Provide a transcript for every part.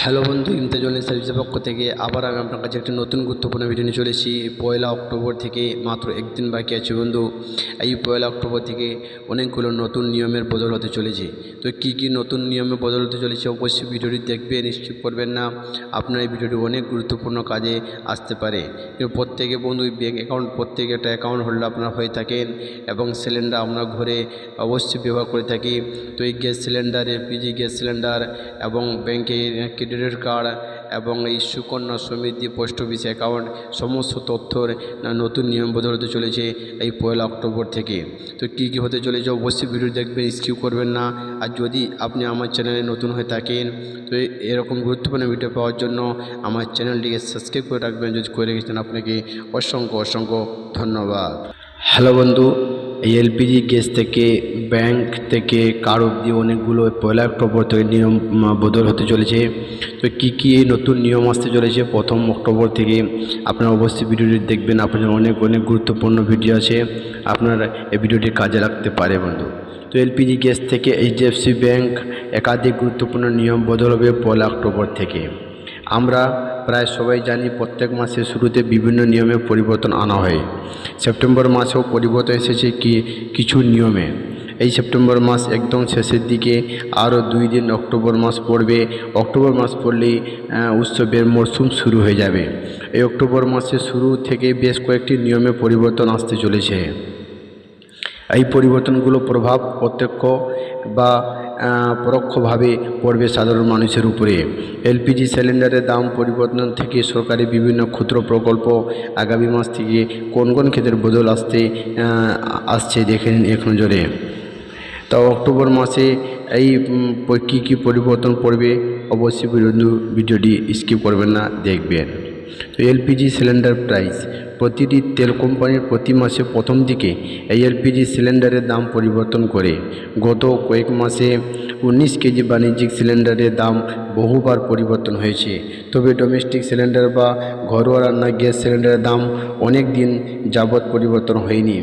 Hello বন্ধু, ইমতাজুল সার্ভিসের পক্ষ থেকে আবার আমি আপনার কাছে একটি নতুন গুরুত্বপূর্ণ ভিডিও নিয়ে চলেছি পয়লা অক্টোবর থেকে মাত্র একদিন বাকি আছে বন্ধু। এই পয়লা অক্টোবর থেকে অনেকগুলো নতুন নিয়মের বদল হতে চলেছে। তো কী কী নতুন নিয়মে বদল হতে চলেছে অবশ্যই ভিডিওটি দেখবেন নিশ্চিত করবেন না। আপনার এই ভিডিওটি অনেক গুরুত্বপূর্ণ কাজে আসতে পারে। প্রত্যেকে বন্ধু ব্যাঙ্ক অ্যাকাউন্ট প্রত্যেকে একটা অ্যাকাউন্ট হোল্ডার আপনার হয়ে থাকেন এবং সিলিন্ডার আমরা ঘরে অবশ্যই ব্যবহার করে থাকি। তো এই gas cylinder LPG gas cylinder এবং ব্যাংকে ক্রেডিট কার্ড এবং এই Sukanya Samriddhi post office account সমস্ত তথ্যর নতুন নিয়ম বদল হতে চলেছে এই পয়লা অক্টোবর থেকে। তো কী কী হতে চলেছে অবশ্যই ভিডিও দেখবেন স্কিপ করবেন না। আর যদি আপনি আমার চ্যানেলে নতুন হয়ে থাকেন, তো এরকম গুরুত্বপূর্ণ ভিডিও পাওয়ার জন্য আমার চ্যানেলটিকে সাবস্ক্রাইব করে রাখবেন। যদি করে রেখেছেন আপনাকে অসংখ্য অসংখ্য ধন্যবাদ। হ্যালো বন্ধু এই এলপিজি গ্যাস থেকে ব্যাংক থেকে কার অবধি অনেকগুলো পয়লা অক্টোবর থেকে নিয়ম বদল হতে চলেছে। তো কী কী এই নতুন নিয়ম আসতে চলেছে? প্রথম অক্টোবর থেকে আপনারা অবশ্যই ভিডিওটি দেখবেন। আপনাদের অনেক অনেক গুরুত্বপূর্ণ ভিডিও আছে। আপনারা এই ভিডিওটি কাজে রাখতে পারে, বন্ধু। তো এলপিজি গ্যাস থেকে এইচডিএফসি ব্যাংক একাধিক গুরুত্বপূর্ণ নিয়ম বদল হবে পয়লা অক্টোবর থেকে। আমরা প্রায় সবাই জানি প্রত্যেক মাসের শুরুতে বিভিন্ন নিয়মে পরিবর্তন আনা হয়। সেপ্টেম্বর মাসেও পরিবর্তন এসেছে কি কিছু নিয়মে। এই সেপ্টেম্বর মাস একদম শেষের দিকে, আরও দুই দিন অক্টোবর মাস পড়বে। অক্টোবর মাস পড়লেই উৎসবের মরশুম শুরু হয়ে যাবে। এই অক্টোবর মাসের শুরু থেকে বেশ কয়েকটি নিয়মে পরিবর্তন আসতে চলেছে। এই পরিবর্তনগুলো প্রভাব প্রত্যক্ষ বা পরোক্ষভাবে পড়বে সাধারণ মানুষের উপরে। এলপিজি সিলিন্ডারের দাম পরিবর্তন থেকে সরকারি বিভিন্ন ক্ষুদ্র প্রকল্প আগামী মাস থেকে কোন কোন ক্ষেত্রে বদল আসতে আসছে দেখে নিন এক নজরে। তা অক্টোবর মাসে এই কী কী পরিবর্তন পড়বে অবশ্যই ভিডিওটি স্কিপ করবেন না, দেখবেন। তো এলপিজি সিলিন্ডার প্রাইস প্রতিটি তেল কোম্পানির প্রতি মাসে প্রথম দিকে এলপিজি সিলিন্ডারের দাম পরিবর্তন করে। গত কয়েক মাসে উনিশ কেজি বাণিজ্যিক সিলিন্ডারের দাম বহুবার পরিবর্তন হয়েছে। তবে ডোমেস্টিক সিলিন্ডার বা ঘরোয়া রান্না গ্যাস সিলিন্ডারের দাম অনেক দিন যাবৎ পরিবর্তন হয়নি।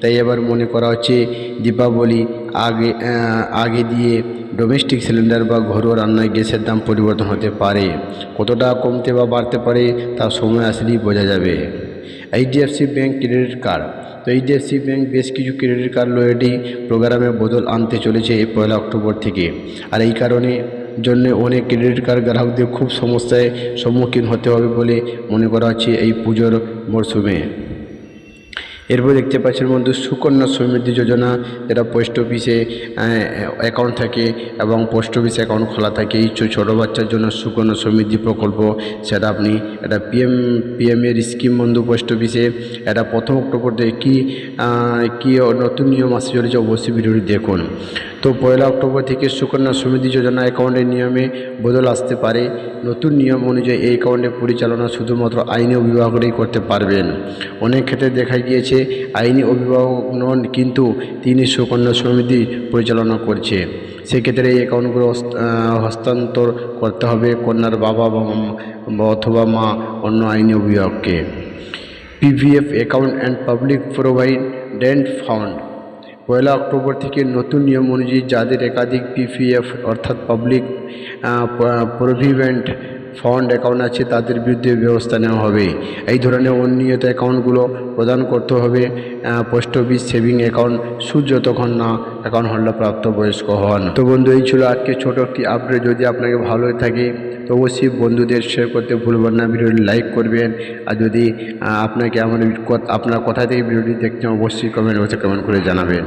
তাই এবার মনে করা হচ্ছে দীপাবলি আগে আগে দিয়ে ডোমেস্টিক সিলিন্ডার বা ঘরোয়া রান্নায় গ্যাসের দাম পরিবর্তন হতে পারে। কতটা কমতে বা বাড়তে পারে তা সময় আসলেই বোঝা যাবে। এইচডিএফসি ব্যাঙ্ক ক্রেডিট কার্ড তো এইচডিএফসি ব্যাঙ্ক বেশ কিছু ক্রেডিট কার্ড লয়েডি প্রোগ্রামে বদল আনতে চলেছে এই পয়লা অক্টোবর থেকে। আর এই কারণে জন্য অনেক ক্রেডিট কার্ড গ্রাহকদের খুব সমস্যায় সম্মুখীন হতে হবে বলে মনে করা হচ্ছে এই পুজোর মরশুমে। এরপর দেখতে পাচ্ছেন বন্ধু, সুকন্যা সমৃদ্ধি যোজনা, যেটা পোস্ট অফিসে অ্যাকাউন্ট থাকে এবং পোস্ট অফিসে অ্যাকাউন্ট খোলা থাকে। ইচ্ছু ছোটো বাচ্চার জন্য সুকন্যা সমৃদ্ধি প্রকল্প, সেটা আপনি এটা পিএম পিএমের স্কিম বন্ধু পোস্ট অফিসে এটা প্রথম অক্টোবর থেকে কী কী নতুন নিয়ম আসছে চলেছে অবশ্যই ভিডিওটি দেখুন। তো পয়লা অক্টোবর থেকে সুকন্যা সমৃদ্ধি যোজনা অ্যাকাউন্টের নিয়মে বদল আসতে পারে। নতুন নিয়ম অনুযায়ী এই অ্যাকাউন্টের পরিচালনা শুধুমাত্র আইনি অভিভাবকরাই করতে পারবেন। অনেক ক্ষেত্রে দেখা গিয়েছে, আইনি অভিভাবক নন, কিন্তু তিনি সুকন্যা সমৃদ্ধি পরিচালনা করছে। সেক্ষেত্রে এই অ্যাকাউন্টগুলো হস্তান্তর করতে হবে কন্যার বাবা বা অথবা মা অন্য আইনি অভিভাবককে। PVF account and public provident fund Poila October থেকে নতুন নিয়ম অনুযায়ী যাদের একাধিক পিপিএফ অর্থাৎ পাবলিক প্রভিডেন্ট ফান্ড অ্যাকাউন্ট আছে, তাদের বিরুদ্ধে ব্যবস্থা নেওয়া হবে। এই ধরনের অনিয়ত অ্যাকাউন্টগুলো প্রদান করতে হবে। পোস্ট অফিস সেভিং অ্যাকাউন্ট সুদ যতক্ষণ না অ্যাকাউন্ট হোল্ডার প্রাপ্তবয়স্ক হন। তো বন্ধু, এই ছিল আজকে ছোটো একটি আপডেট যদি আপনাকে ভালো থাকে, তো অবশ্যই বন্ধুদের শেয়ার করতে ভুলবেন না। ভিডিওটি লাইক করবেন। আর যদি আপনাকে আমার আপনার কোথা থেকে ভিডিওটি দেখতে অবশ্যই কমেন্ট বক্সে কমেন্ট করে জানাবেন।